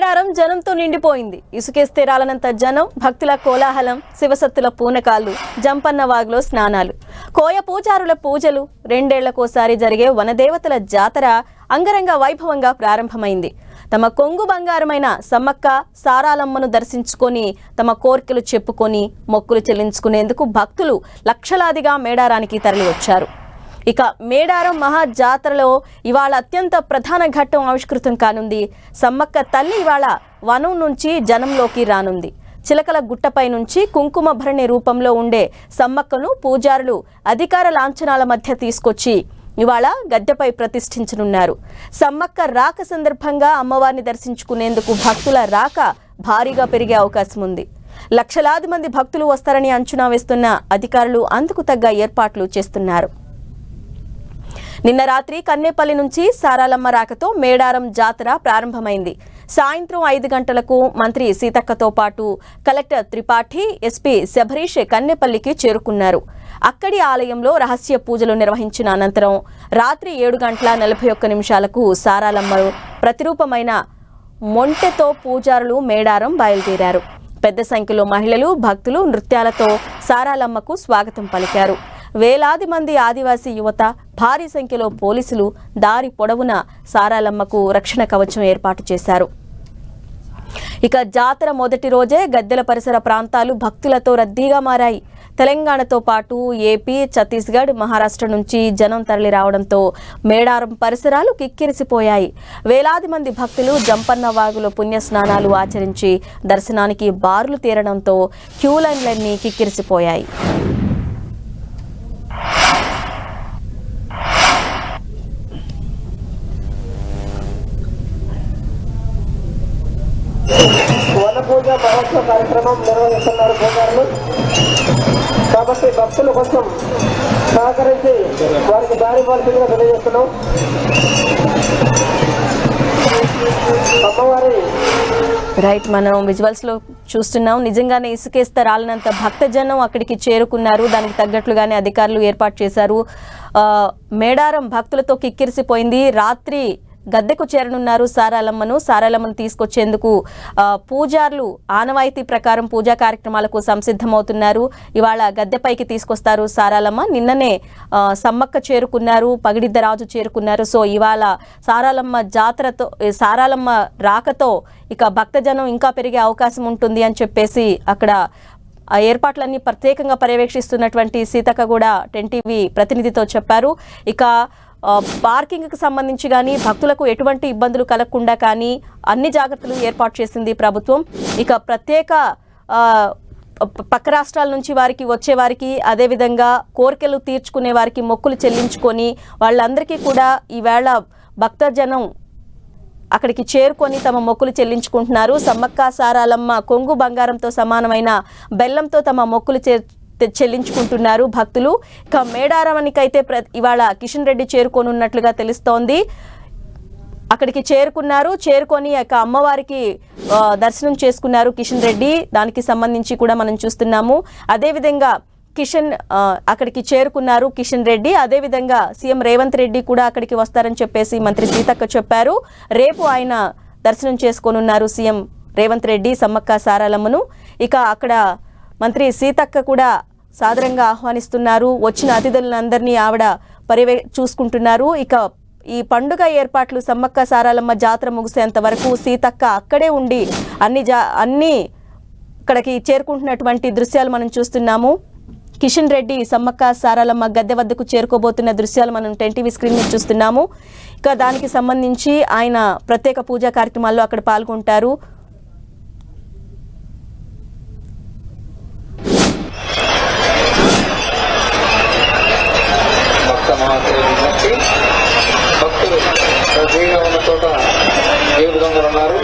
మేడారం జనంతో నిండిపోయింది. ఇసుకేస్తే రాలనంత జనం భక్తుల కోలాహలం శివసత్తుల పూనకాలు జంపన్న వాగులో స్నానాలు. కోయ పూజారుల పూజలు రెండేళ్ళకోసారి జరిగే వనదేవతల జాతర అంగరంగ వైభవంగా ప్రారంభమైంది. తమ కొంగు బంగారమైన సమ్మక్క సారాలమ్మను దర్శించుకొని తమ కోర్కెలు చెప్పుకొని మొక్కులు చెల్లించుకునేందుకు భక్తులు లక్షలాదిగా మేడారానికి తరలివచ్చారు. ఇక మేడారం మహా జాతరలో ఇవాళ అత్యంత ప్రధాన ఘట్టం ఆవిష్కృతం కానుంది. సమ్మక్క తల్లి ఇవాళ వనం నుంచి జనంలోకి రానుంది. చిలకల గుట్టపై నుంచి కుంకుమ భరణి రూపంలో ఉండే సమ్మక్కను పూజారులు అధికార లాంఛనాల మధ్య తీసుకొచ్చి ఇవాళ గద్దెపై ప్రతిష్ఠించనున్నారు. సమ్మక్క రాక సందర్భంగా అమ్మవారిని దర్శించుకునేందుకు భక్తుల రాక భారీగా పెరిగే అవకాశం ఉంది. లక్షలాది మంది భక్తులు వస్తారని అంచనా వేస్తున్న అధికారులు అందుకు తగ్గ ఏర్పాట్లు చేస్తున్నారు. నిన్న రాత్రి కన్నేపల్లి నుంచి సారాలమ్మ రాకతో మేడారం జాతర ప్రారంభమైంది. సాయంత్రం ఐదు గంటలకు మంత్రి సీతక్కతో పాటు కలెక్టర్ త్రిపాఠి ఎస్పీ శబరీష్ కన్నెపల్లికి చేరుకున్నారు. అక్కడి ఆలయంలో రహస్య పూజలు నిర్వహించిన అనంతరం రాత్రి ఏడు గంటల నలభై ఒక్క నిమిషాలకు సారాలమ్మ ప్రతిరూపమైన మొంటెతో పూజారులు మేడారం బయలుదేరారు. పెద్ద సంఖ్యలో మహిళలు భక్తులు నృత్యాలతో సారాలమ్మకు స్వాగతం పలికారు. వేలాది మంది ఆదివాసీ యువత భారీ సంఖ్యలో పోలీసులు దారి పొడవున సారాలమ్మకు రక్షణ కవచం ఏర్పాటు చేశారు. ఇక జాతర మొదటి రోజే గద్దెల పరిసర ప్రాంతాలు భక్తులతో రద్దీగా మారాయి. తెలంగాణతో పాటు ఏపీ ఛత్తీస్గఢ్ మహారాష్ట్ర నుంచి జనం తరలి రావడంతో మేడారం పరిసరాలు కిక్కిరిసిపోయాయి. వేలాది మంది భక్తులు జంపన్న వాగులో పుణ్య స్నానాలు ఆచరించి దర్శనానికి బారులు తీరడంతో క్యూ లైన్లన్నీ కిక్కిరిసిపోయాయి. వనపూజ మహోత్సవ కార్యక్రమం నిర్వహిస్తున్నారు పూజారులు కాబట్టి భక్తుల కోసం సహకరించి వారికి దారి ఇవ్వాల్సిందిగా తెలియజేస్తున్నాం. అమ్మవారి రైట్ మనం విజువల్స్లో చూస్తున్నాం. నిజంగానే ఇసుకేస్తే రాలినంత భక్తజనం అక్కడికి చేరుకున్నారు. దానికి తగ్గట్లుగానే అధికారులు ఏర్పాటు చేశారు. మేడారం భక్తులతో కిక్కిరిసిపోయింది. రాత్రి గద్దెకు చేరనున్నారు సారాలమ్మను. సారాలమ్మను తీసుకొచ్చేందుకు పూజార్లు పూజారులు ఆనవాయితీ ప్రకారం పూజా కార్యక్రమాలకు సంసిద్ధమవుతున్నారు. ఇవాళ గద్దెపైకి తీసుకొస్తారు సారాలమ్మ. నిన్ననే సమ్మక్క చేరుకున్నారు పగిడిద్దరాజు చేరుకున్నారు. సో ఇవాళ సారాలమ్మ జాతరతో సారాలమ్మ రాకతో ఇక భక్తజనం ఇంకా పెరిగే అవకాశం ఉంటుంది అని చెప్పేసి అక్కడ ఆ ఏర్పాట్లన్నీ ప్రత్యేకంగా పర్యవేక్షిస్తున్నటువంటి సీతక్క కూడా టెన్ టీవీ ప్రతినిధితో చెప్పారు. ఇక పార్కింగ్కి సంబంధించి కానీ భక్తులకు ఎటువంటి ఇబ్బందులు కలగకుండా కానీ అన్ని జాగ్రత్తలు ఏర్పాటు చేసింది ప్రభుత్వం. ఇక ప్రత్యేక పక్క రాష్ట్రాల నుంచి వారికి వచ్చే వారికి అదేవిధంగా కోరికలు తీర్చుకునే వారికి మొక్కులు చెల్లించుకొని వాళ్ళందరికీ కూడా ఈవేళ భక్తజనం అక్కడికి చేరుకొని తమ మొక్కులు చెల్లించుకుంటున్నారు. సమ్మక్క సారాలమ్మ కొంగు బంగారంతో సమానమైన బెల్లంతో తమ మొక్కులు చే చెల్లించుకుంటున్నారు భక్తులు. ఇక మేడారానికి ప్ర ఇవాళ కిషన్ రెడ్డి చేరుకోనున్నట్లుగా తెలుస్తోంది. అక్కడికి చేరుకున్నారు. చేరుకొని ఇక అమ్మవారికి దర్శనం చేసుకున్నారు కిషన్ రెడ్డి. దానికి సంబంధించి కూడా మనం చూస్తున్నాము. అదేవిధంగా కిషన్ అక్కడికి చేరుకున్నారు కిషన్ రెడ్డి. అదేవిధంగా సీఎం రేవంత్ రెడ్డి కూడా అక్కడికి వస్తారని చెప్పేసి మంత్రి సీతక్క చెప్పారు. రేపు ఆయన దర్శనం చేసుకోనున్నారు సీఎం రేవంత్ రెడ్డి సమ్మక్క సారాలమ్మను. ఇక అక్కడ మంత్రి సీతక్క కూడా సాదరంగా ఆహ్వానిస్తున్నారు. వచ్చిన అతిథులందరినీ ఆవిడ పర్యవే చూసుకుంటున్నారు. ఇక ఈ పండుగ ఏర్పాట్లు సమ్మక్క సారాలమ్మ జాతర ముగిసేంత వరకు సీతక్క అక్కడే ఉండి అన్ని జా అన్ని ఇక్కడికి చేరుకుంటున్నటువంటి దృశ్యాలు మనం చూస్తున్నాము. కిషన్ రెడ్డి సమ్మక్క సారాలమ్మ గద్దె వద్దకు చేరుకోబోతున్న దృశ్యాలు మనం టెన్ టీవీ స్క్రీన్ మీద చూస్తున్నాము. ఇక దానికి సంబంధించి ఆయన ప్రత్యేక పూజా కార్యక్రమాల్లో అక్కడ పాల్గొంటారు. కాబట్టి భక్తులు ఫ్రీగా ఉన్న చోట ఏ విధంగా ఉన్నారు?